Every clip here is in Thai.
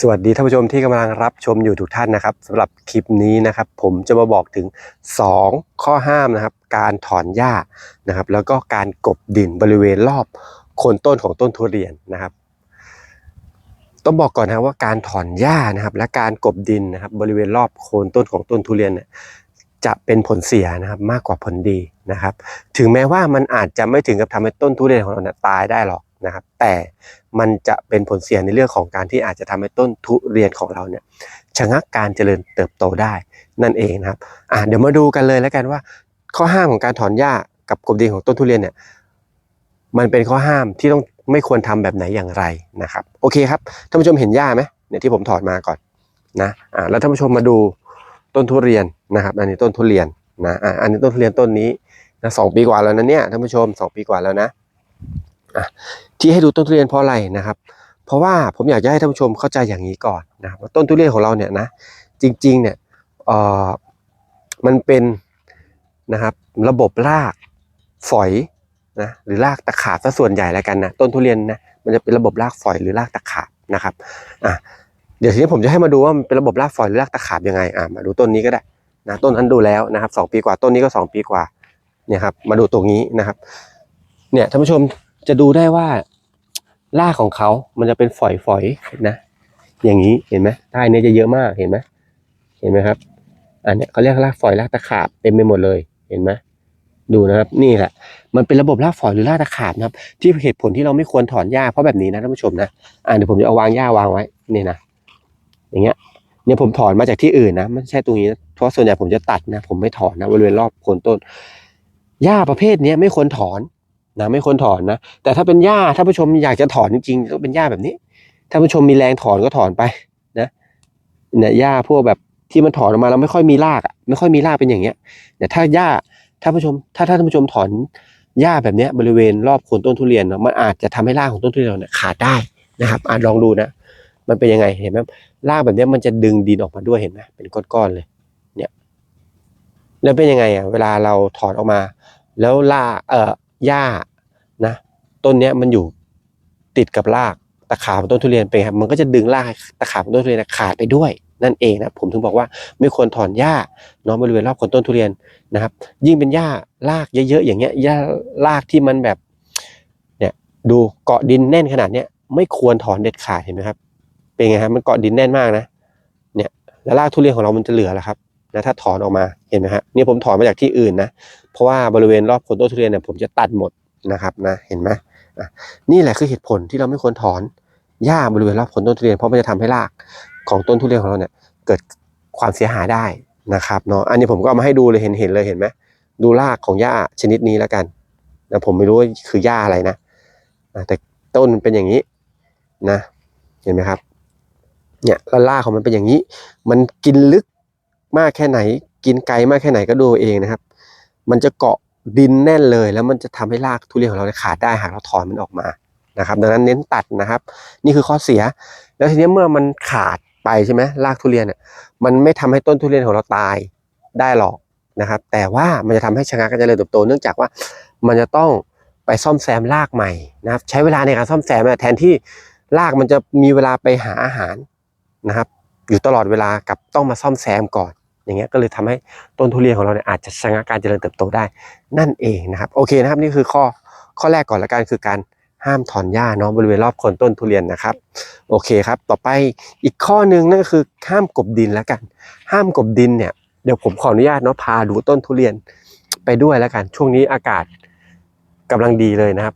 สวัสดีท่านผู้ชมที่กำลังรับชมอยู่ทุกท่านนะครับสำหรับคลิปนี้นะครับ ผมจะมาบอกถึง 2 ข้อห้ามนะครับ การถอนหญ้านะครับ แล้วก็การกบดินบริเวณรอบโคนต้นของต้นทุเรียนนะครับ ต้องบอกก่อนนะว่าการถอนหญ้านะครับ และการกบดินนะครับ บริเวณรอบโคนต้นของต้นทุเรียนเนี่ยจะเป็นผลเสียนะครับมากกว่าผลดีนะครับ ถึงแม้ว่ามันอาจจะไม่ถึงกับทำให้ต้นทุเรียนของเราเนี่ยตายได้หรอก นะครับ แต่มันจะเป็นผลเสียในเรื่องของการที่อาจจะทำให้ต้นทุเรียนของเราเนี่ยชะงักการเจริญเติบโตได้นั่นเองนะครับอ่าเดี๋ยวมาดูกันเลยแล้วกันว่า ข้อห้ามของการถอนหญ้ากับกลบดินของต้นทุเรียนเนี่ยมันเป็นข้อห้ามที่ต้องไม่ควรทำแบบไหนอย่างไรนะครับ โอเคครับท่านผู้ชมเห็นหญ้าไหมเนี่ยที่ผมถอดมาก่อนนะอ่าแล้วท่านผู้ชมมาดูต้นทุเรียนนะครับ อันนี้ต้นทุเรียนนะอ่าอันนี้ต้นทุเรียนต้นนี้นะสองปีกว่าแล้วนะเนี่ยท่านผู้ชมสองปีกว่าแล้วนะ ที่ให้ดูต้นทุเรียนเพราะอะไรนะครับ เพราะว่าผมอยากจะให้ท่านผู้ชมเข้าใจอย่างนี้ก่อนนะครับว่าต้นทุเรียนของเราเนี่ยนะจริงๆเนี่ยเอ่อมันเป็นนะครับระบบรากฝอยนะหรือรากตะขาบซะส่วนใหญ่แล้วกันนะต้นทุเรียนนะมันจะเป็นระบบรากฝอยหรือรากตะขาบนะครับอะเดี๋ยวทีนี้ผมจะให้มาดูว่ามันเป็นระบบรากฝอยหรือรากตะขาบยังไงอะมาดูต้นนี้ก็ได้นะต้นนั้นดูแล้วนะครับสองปีกว่าต้นนี้ก็สองปีกว่าเนี่ยครับมาดูตรงนี้นะครับเนี่ยท่านผู้ชม จะดูได้ว่ารากของเขามันจะเป็นฝอยๆนะ อย่างนี้เห็นไหมใต้นี้จะเยอะมากเห็นไหมเห็นไหมครับ อันนี้เขาเรียกรากฝอยรากตะขาบเต็มไปหมดเลยเห็นไหมดูนะครับนี่แหละมันเป็นระบบรากฝอยหรือรากตะขาบนะครับ ที่เหตุผลที่เราไม่ควรถอนหญ้าเพราะแบบนี้นะท่านผู้ชมนะอ่าเดี๋ยวผมจะเอาวางหญ้าวางไว้นี่นะอย่างเงี้ยเนี่ยผมถอนมาจากที่อื่นนะไม่ใช่ตรงนี้นะเพราะส่วนใหญ่ผมจะตัดนะ ผมไม่ถอนนะบริเวณรอบโคนต้นหญ้าประเภทเนี้ยไม่ควรถอน นะไม่ควรถอนนะ แต่ถ้าเป็นหญ้าถ้าผู้ชมอยากจะถอนจริงๆต้องเป็นหญ้าแบบนี้ ถ้าผู้ชมมีแรงถอนก็ถอนไปนะเนี่ยหญ้าพวกแบบที่มันถอนออกมาแล้วไม่ค่อยมีรากอะไม่ค่อยมีรากเป็นอย่างเงี้ยแต่ถ้าหญ้าถ้าผู้ชมถ้าถ้าท่านผู้ชมถอนหญ้าแบบนี้บริเวณรอบโคนต้นทุเรียนเนาะมันอาจจะทำให้รากของต้นทุเรียนเนี่ยขาดได้นะครับอาจลองดูนะ มันเป็นยังไงเห็นไหมรากแบบนี้มันจะดึงดินออกมาด้วยเห็นไหมเป็นก้อนๆเลย เนี่ย แล้วเป็นยังไงอะเวลาเราถอนออกมา แล้วรากเอ่อหญ้า นะต้นเนี้ยมันอยู่ติดกับรากตะขาบของต้นทุเรียนไปครับมันก็จะดึงรากตะขาบของต้นทุเรียนขาดไปด้วยนั่นเองนะผมถึงบอกว่าไม่ควรถอนหญ้าเนาะบริเวณรอบโคนต้นทุเรียนนะครับ ยิ่งเป็นหญ้ารากเยอะๆอย่างเงี้ยหญ้ารากที่มันแบบเนี่ยดูเกาะดินแน่นขนาดเนี้ยไม่ควรถอนเด็ดขาดเห็นไหมครับ เป็นไงครับมันเกาะดินแน่นมากนะเนี่ยแล้วรากทุเรียนของเรามันจะเหลือแล้วครับนะถ้าถอนออกมาเห็นไหมฮะเนี่ยผมถอนมาจากที่อื่นนะเพราะว่าบริเวณรอบโคนต้นทุเรียนเนี่ยผมจะตัดหมด นะครับนะเห็นไหมนี่แหละคือเหตุผลที่เราไม่ควรถอนหญ้าบริเวณรอบโคนต้นทุเรียนเพราะมันจะทำให้รากของต้นทุเรียนของเราเนี่ยเกิดความเสียหายได้นะครับเนาะอันนี้ผมก็เอามาให้ดูเลยเห็นเห็นเลยเห็นไหมดูรากของหญ้าชนิดนี้แล้วกันนะผมไม่รู้ว่าคือหญ้าอะไรนะแต่ต้นมันเป็นอย่างนี้นะ เห็นไหมครับ เนี่ยแล้วรากของมันเป็นอย่างนี้ มันกินลึกมากแค่ไหน กินไกลมากแค่ไหนก็ดูเอาเองนะครับ มันจะเกาะ ดินแน่นเลยแล้วมันจะทำให้รากทุเรียนของเราขาดได้หากเราถอนมันออกมานะครับ ดังนั้นเน้นตัดนะครับ นี่คือข้อเสีย แล้วทีนี้เมื่อมันขาดไปใช่ไหมรากทุเรียนเนี่ยมันไม่ทำให้ต้นทุเรียนของเราตายได้หรอกนะครับ แต่ว่ามันจะทำให้ชะงักการเจริญเติบโตเนื่องจากว่ามันจะต้องไปซ่อมแซมรากใหม่นะครับ ใช้เวลาในการซ่อมแซมแทนที่รากมันจะมีเวลาไปหาอาหารนะครับ อยู่ตลอดเวลากับต้องมาซ่อมแซมก่อน อย่างเงี้ยก็เลยทำให้ต้นทุเรียนของเราเนี่ยอาจจะชะงักการเจริญเติบโตได้นั่นเองนะครับโอเคนะครับนี่คือข้อข้อแรกก่อนละกันคือการห้ามถอนหญ้าเนาะบริเวณรอบคนต้นทุเรียนนะครับโอเคครับ ต่อไปอีกข้อหนึ่งนั่นก็คือห้ามกบดินแล้วกัน ห้ามกบดินเนี่ยเดี๋ยวผมขออนุญาตเนาะพาดูต้นทุเรียนไปด้วยแล้วกัน ช่วงนี้อากาศกำลังดีเลยนะครับ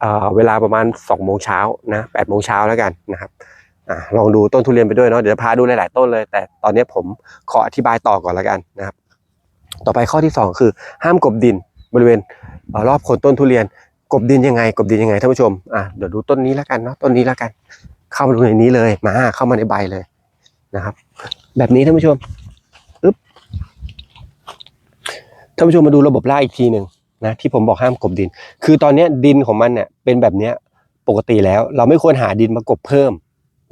เเวลาประมาณ2องโมงเช้านะแปดโมงเช้าแล้วกันนะครับ ลองดูต้นทุเรียนไปด้วยเนาะเดี๋ยวพาดูหลาย ๆ ต้นเลย แต่ตอนนี้ผมขออธิบายต่อก่อนล้วกันนะครับ ต่อไปข้อที่สองคือ ห้ามกบดินบริเวณรอบโคนต้นทุเรียน กบดินยังไง กบดินยังไงท่านผู้ชมอะเดี๋ยวดูต้นนี้แล้วกันเนาะต้นนี้แล้วกัน เข้ามาดูในนี้เลยมาเข้ามาในใบเลยนะครับ แบบนี้ท่านผู้ชมอึ๊บท่านผู้ชมมาดูระบบรากอีกทีหนึ่งนะที่ผมบอกห้ามกบดิน คือตอนนี้ดินของมันเนี่ยเป็นแบบเนี้ยปกติแล้ว เราไม่ควรหาดินมากบเพิ่ม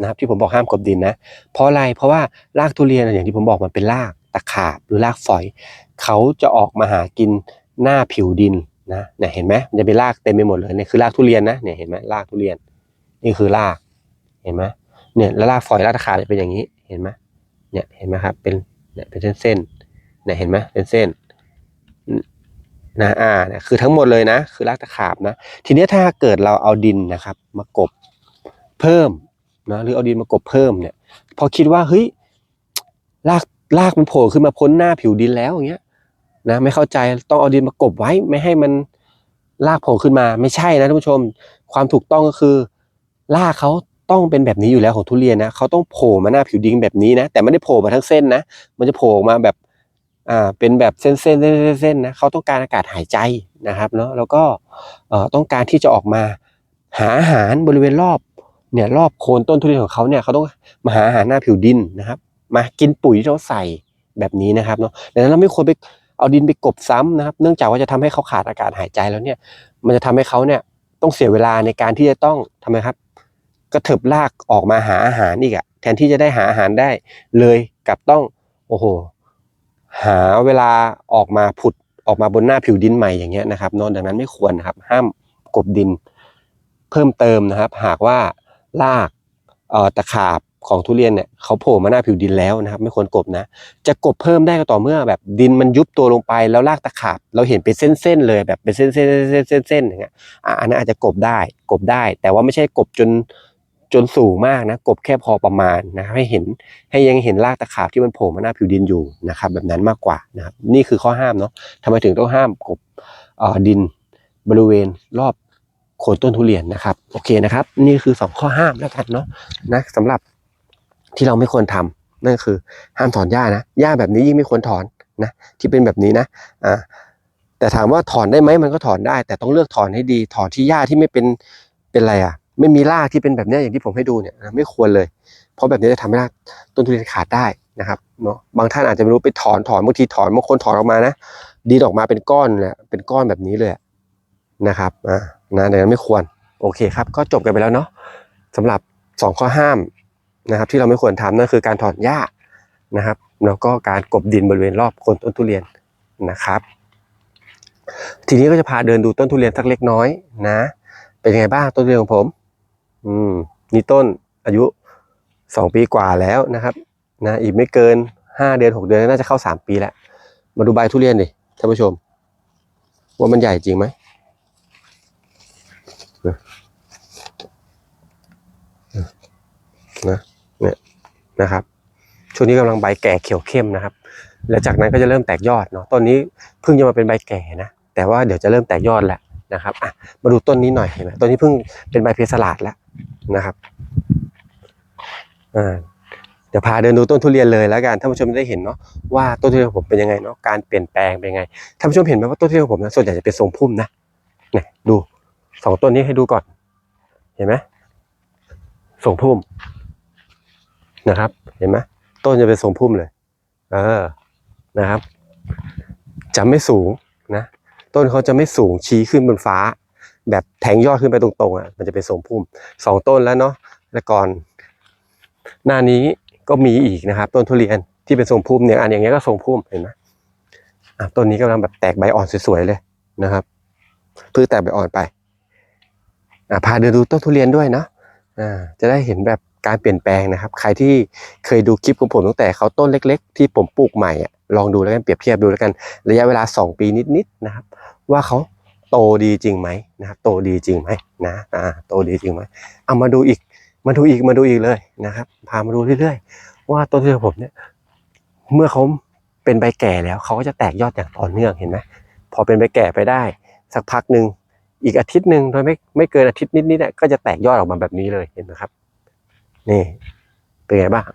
นะครับที่ผมบอกห้ามกบดินนะ เพราะอะไรเพราะว่ารากทุเรียนอย่างที่ผมบอกมันเป็นรากตะขาบหรือรากฝอย เขาจะออกมาหากินหน้าผิวดินนะเนี่ยเห็นไหมมันจะเป็นรากเต็มไปหมดเลยเนี่ยคือรากทุเรียนนะเนี่ยเห็นไหมรากทุเรียน นี่คือรากเห็นไหมเนี่ยแล้วรากฝอยรากตะขาบจะเป็นอย่างนี้เห็นไหมเนี่ยเห็นไหมครับเป็นเนี่ยเป็นเส้นๆเนี่ยเห็นไหมเป็นเส้นนะอ่าเนี่ยคือทั้งหมดเลยนะ คือรากตะขาบนะ ทีนี้ถ้าเกิดเราเอาดินนะครับ มากบเพิ่ม นะหรือเอาดินมากบเพิ่มเนี่ย พอคิดว่าเฮ้ยรากรากมันโผล่ขึ้นมาพ้นหน้าผิวดินแล้วอย่างเงี้ยนะไม่เข้าใจต้องเอาดินมากบไว้ไม่ให้มันรากโผล่ขึ้นมาไม่ใช่นะท่านผู้ชม ความถูกต้องก็คือรากเขาต้องเป็นแบบนี้อยู่แล้วของทุเรียนนะเขาต้องโผล่มาหน้าผิวดินแบบนี้นะ แต่ไม่ได้โผล่มาทั้งเส้นนะ มันจะโผล่มาแบบอ่าเป็นแบบเส้นๆเส้นๆเส้นๆนะเขาต้องการอากาศหายใจนะครับเนาะแล้วก็เอ่อต้องการที่จะออกมาหาอาหารบริเวณรอบ เนี่ยรอบโคนต้นทุเรียนของเขาเนี่ยเขาต้องมาหาอาหารหน้าผิวดินนะครับ มากินปุ๋ยที่เราใส่แบบนี้นะครับเนาะดังนั้นเราไม่ควรไปเอาดินไปกบซ้ำนะครับ เนื่องจากว่าจะทำให้เขาขาดอากาศหายใจแล้วเนี่ย มันจะทำให้เขาเนี่ยต้องเสียเวลาในการที่จะต้องทำไมครับกระเถิบลากออกมาหาอาหารอีกอะแทนที่จะได้หาอาหารได้ เลยกลับต้องโอ้โหหาเวลาออกมาผุดออกมาบนหน้าผิวดินใหม่อย่างเงี้ยนะครับนอะดังนั้นไม่ควรนะครับ ห้ามกบดินเพิ่มเติมนะครับ หากว่า รากตะขาบของทุเรียนเนี่ยเขาโผล่มาหน้าผิวดินแล้วนะครับไม่ควรกบนะ จะกบเพิ่มได้ก็ต่อเมื่อแบบดินมันยุบตัวลงไปแล้วรากตะขาบ เราเห็นเป็นเส้นๆเลยแบบเป็นเส้นๆเส้นๆเส้นๆอย่างเงี้ยอันนั้นอาจจะกบได้กบได้ แต่ว่าไม่ใช่กบจนจนสูงมากนะกบแค่พอประมาณนะให้เห็นให้ยังเห็นรากตะขาบที่มันโผล่มาหน้าผิวดินอยู่นะครับแบบนั้นมากกว่านะครับนี่คือข้อห้ามเนาะทำไมถึงต้องห้ามกบดินบริเวณรอบ โคนต้นทุเรียนนะครับ โอเคนะครับ นี่คือสองข้อห้ามแล้วกันเนาะนะสำหรับที่เราไม่ควรทำนั่นก็คือห้ามถอนหญ้านะหญ้าแบบนี้ยิ่งไม่ควรถอนนะที่เป็นแบบนี้นะอ่าแต่ถามว่าถอนได้ไหมมันก็ถอนได้ แต่ต้องเลือกถอนให้ดี ถอนที่หญ้าที่ไม่เป็นเป็นอะไรอะ ไม่มีรากที่เป็นแบบนี้อย่างที่ผมให้ดูเนี่ยไม่ควรเลย เพราะแบบนี้จะทำให้รากต้นทุเรียนขาดได้นะครับเนาะบางท่านอาจจะไม่รู้ไปถอนถอนบางทีถอนบางคนถอนออกมานะดีออกมาเป็นก้อนเลยเป็นก้อนแบบนี้เลย นะครับอ่านะดังนั้นไม่ควรโอเคครับ ก็จบกันไปแล้วเนาะสำหรับสองข้อห้ามนะครับ ที่เราไม่ควรทำนั่นคือการถอนหญ้านะครับ แล้วก็การกบดินบริเวณรอบโคนต้นทุเรียนนะครับ ทีนี้ก็จะพาเดินดูต้นทุเรียนสักเล็กน้อยนะ เป็นยังไงบ้างต้นทุเรียนของผม อืมนี่ต้นอายุสองปีกว่าแล้วนะครับนะอีกไม่เกินห้าเดือนหกเดือนน่าจะเข้าสามปีแล้ว มาดูใบทุเรียนดิท่านผู้ชม ว่ามันใหญ่จริงไหม นะเนี่ยนะครับ ช่วงนี้กำลังใบแก่เขียวเข้มนะครับ แล้วจากนั้นก็จะเริ่มแตกยอดเนาะต้นนี้เพิ่งจะมาเป็นใบแก่นะแต่ว่าเดี๋ยวจะเริ่มแตกยอดแล้วนะครับอะมาดูต้นนี้หน่อยเห็นไหมต้นนี้เพิ่งเป็นใบเพสลาดแล้วนะครับอ่าเดี๋ยวพาเดินดูต้นทุเรียนเลยแล้วกันท่านผู้ชมได้เห็นเนาะว่าต้นทุเรียนของผมเป็นยังไงเนาะการเปลี่ยนแปลงเป็นยังไงท่านผู้ชมเห็นไหมว่าต้นทุเรียนของผมนะส่วนใหญ่จะเป็นทรงพุ่มนะเนี่ยดูสองต้นนี้ให้ดูก่อน เห็นไหมทรงพุ่ม นะครับ เห็นไหมต้นจะเป็นทรงพุ่มเลย เออนะครับ จะไม่สูงนะ ต้นเขาจะไม่สูงชี้ขึ้นบนฟ้า แบบแทงยอดขึ้นไปตรงๆอะมันจะเป็นทรงพุ่มสองต้นแล้วเนาะแล้วก่อน หน้านี้ก็มีอีกนะครับ ต้นทุเรียนที่เป็นทรงพุ่มเนี่ยอันอย่างเงี้ยก็ทรงพุ่มเห็นไหมอะต้นนี้กำลังแบบแตกใบอ่อนสวยๆเลยนะครับเพิ่งแตกใบอ่อนไปอะพาเดินดูต้นทุเรียนด้วยเนาะอ่าจะได้เห็นแบบ การเปลี่ยนแปลงนะครับ ใครที่เคยดูคลิปของผมตั้งแต่เขาต้นเล็ก ๆ ที่ผมปลูกใหม่อะลองดูแล้วกันเปรียบเทียบดูแล้วกัน ระยะเวลา 2 ปีนิดๆนะครับ ว่าเขาโตดีจริงไหมนะครับโตดีจริงไหมนะอ่าโตดีจริงไหมเอามาดูอีกมาดูอีกมาดูอีกเลยนะครับ พามาดูเรื่อยๆ ว่าต้นทุเรียนของผมเนี่ย เมื่อเขาเป็นใบแก่แล้วเขาก็จะแตกยอดอย่างต่อเนื่องเห็นไหมพอเป็นใบแก่ไปได้ สักพักหนึ่งอีกอาทิตย์หนึ่งโดยไม่ไม่เกินอาทิตย์นิดๆเนี่ยก็จะแตกยอดออกมาแบบนี้เลยเห็นไหมครับ นี่เป็นไงบ้าง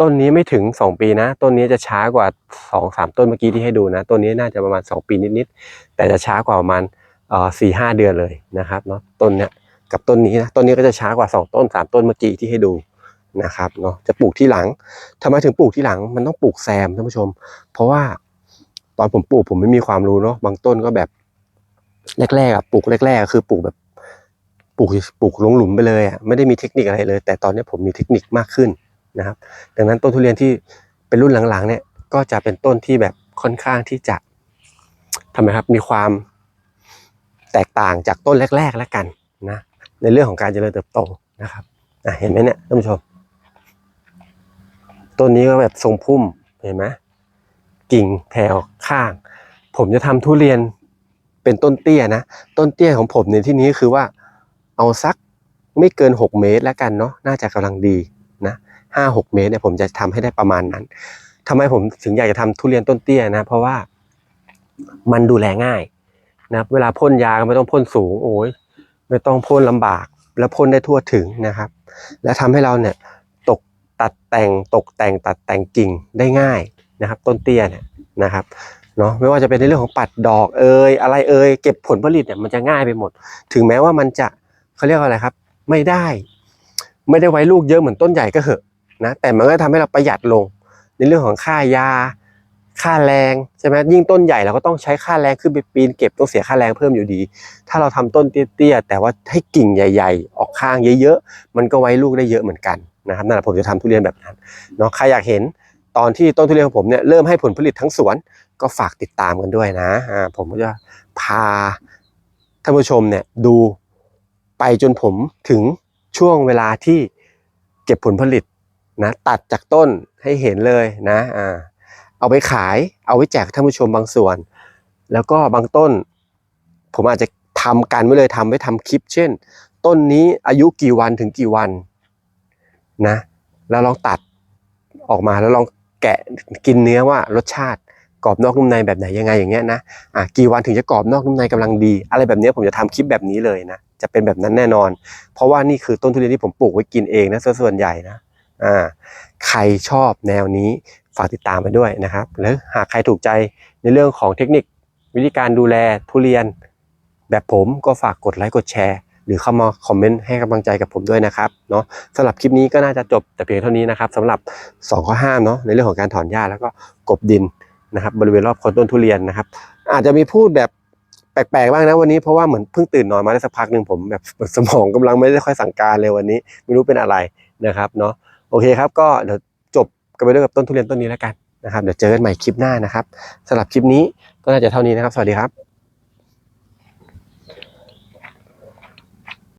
ต้นนี้ไม่ถึงสองปีนะ ต้นนี้จะช้ากว่าสองสามต้นเมื่อกี้ที่ให้ดูนะ ต้นนี้น่าจะประมาณสองปีนิดๆแต่จะช้ากว่าประมาณสี่ห้าเดือนเลยนะครับเนาะต้นเนี้ยกับต้นนี้นะต้นนี้ก็จะช้ากว่าสองต้นสามต้นเมื่อกี้ที่ให้ดูนะครับเนาะจะปลูกที่หลังทำไมถึงปลูกที่หลังมันต้องปลูกแซมท่านผู้ชม เพราะว่าตอนผมปลูกผมไม่มีความรู้เนาะบางต้นก็แบบแรกๆอะปลูกแรกๆคือปลูกแบบ ปลูกปลูกลงหลุมไปเลยอะไม่ได้มีเทคนิคอะไรเลย แต่ตอนนี้ผมมีเทคนิคมากขึ้นนะครับ ดังนั้นต้นทุเรียนที่เป็นรุ่นหลังๆเนี่ยก็จะเป็นต้นที่แบบค่อนข้างที่จะทำไมครับมีความแตกต่างจากต้นแรก ๆ แล้วกันนะในเรื่องของการเจริญเติบโตนะครับเห็นไหมเนี่ยท่านผู้ชม ต้นนี้ก็แบบทรงพุ่มเห็นไหมกิ่งแถวข้าง ผมจะทำทุเรียนเป็นต้นเตี้ยนะ ต้นเตี้ยของผมในที่นี้คือว่า เอาสักไม่เกิน 6 เมตรแล้วกันเนาะน่าจะกำลังดีนะห้าหกเมตรเนี่ยผมจะทำให้ได้ประมาณนั้นทำไมผมถึงอยากจะทำทุเรียนต้นเตี้ยนะ เพราะว่ามันดูแลง่ายนะครับเวลาพ่นยาก็ไม่ต้องพ่นสูง โอ้ยไม่ต้องพ่นลำบาก แล้วพ่นได้ทั่วถึงนะครับ และทำให้เราเนี่ยตกตัดแต่งตกแต่งตัดแต่งกิ่งได้ง่ายนะครับ ต้นเตี้ยเนี่ยนะครับเนาะไม่ว่าจะเป็นในเรื่องของปัดดอกเอ่ยอะไรเอ่ยเก็บผลผลิตเนี่ยมันจะง่ายไปหมด ถึงแม้ว่ามันจะ เขาเรียกว่าอะไรครับ ไม่ได้ ไม่ได้ไว้ลูกเยอะเหมือนต้นใหญ่ก็เหอะนะแต่มันก็ทำให้เราประหยัดลง ในเรื่องของค่ายา ค่าแรงใช่ไหมยิ่งต้นใหญ่เราก็ต้องใช้ค่าแรงขึ้นไปปีนเก็บต้องเสียค่าแรงเพิ่มอยู่ดี ถ้าเราทำต้นเตี้ยๆแต่ว่าให้กิ่งใหญ่ ๆ ออกข้างเยอะๆมันก็ไว้ลูกได้เยอะเหมือนกันนะครับนั่นแหละผมจะทำทุเรียนแบบนั้นเนาะใครอยากเห็นตอนที่ต้นทุเรียนของผมเนี่ยเริ่มให้ผลผลิตทั้งสวนก็ฝากติดตามกันด้วยนะผมก็จะพาท่านผู้ชมเนี่ยดู ไปจนผมถึงช่วงเวลาที่เก็บผลผลิตนะตัดจากต้นให้เห็นเลยนะอ่าเอาไปขายเอาไว้แจกท่านผู้ชมบางส่วน แล้วก็บางต้น ผมอาจจะทำกันไว้เลยทำไว้ทำคลิป เช่น ต้นนี้อายุกี่วันถึงกี่วันนะแล้วลองตัดออกมาแล้วลองแกะกินเนื้อว่ารสชาติกรอบนอกนุ่มในแบบไหนยังไงอย่างเงี้ยนะอะกี่วันถึงจะกรอบนอกนุ่มในกำลังดี อะไรแบบเนี้ยผมจะทำคลิปแบบนี้เลยนะ จะเป็นแบบนั้นแน่นอน เพราะว่านี่คือต้นทุเรียนที่ผมปลูกไว้กินเองนะส่วนใหญ่นะอ่าใครชอบแนวนี้ฝากติดตามไปด้วยนะครับ แล้วหากใครถูกใจในเรื่องของเทคนิควิธีการดูแลทุเรียน แบบผมก็ฝากกดไลค์กดแชร์ หรือเข้ามาคอมเมนต์ให้กำลังใจกับผมด้วยนะครับเนาะสำหรับคลิปนี้ก็น่าจะจบแต่เพียงเท่านี้นะครับสำหรับ 2 ข้อห้ามเนาะในเรื่องของการถอนหญ้าแล้วก็กบดินนะครับบริเวณรอบคนต้นทุเรียนนะครับ อาจจะมีพูดแบบ ปลกๆบ้างนะวันนี้เพราะว่าเหมือนเพิ่งตื่นนอนมาได้สักพักหนึ่งผมแบบสมองกำลังไม่ได้ค่อยสั่งการเลยวันนี้ ไม่รู้เป็นอะไรนะครับเนาะโอเคครับก็เดี๋ยวจบกันไปด้วยกับต้นทุเรียนต้นนี้แล้วกันนะครับเดี๋ยวเจอกันใหม่คลิปหน้านะครับสำหรับคลิปนี้ก็น่าจะเท่านี้นะครับ สวัสดีครับ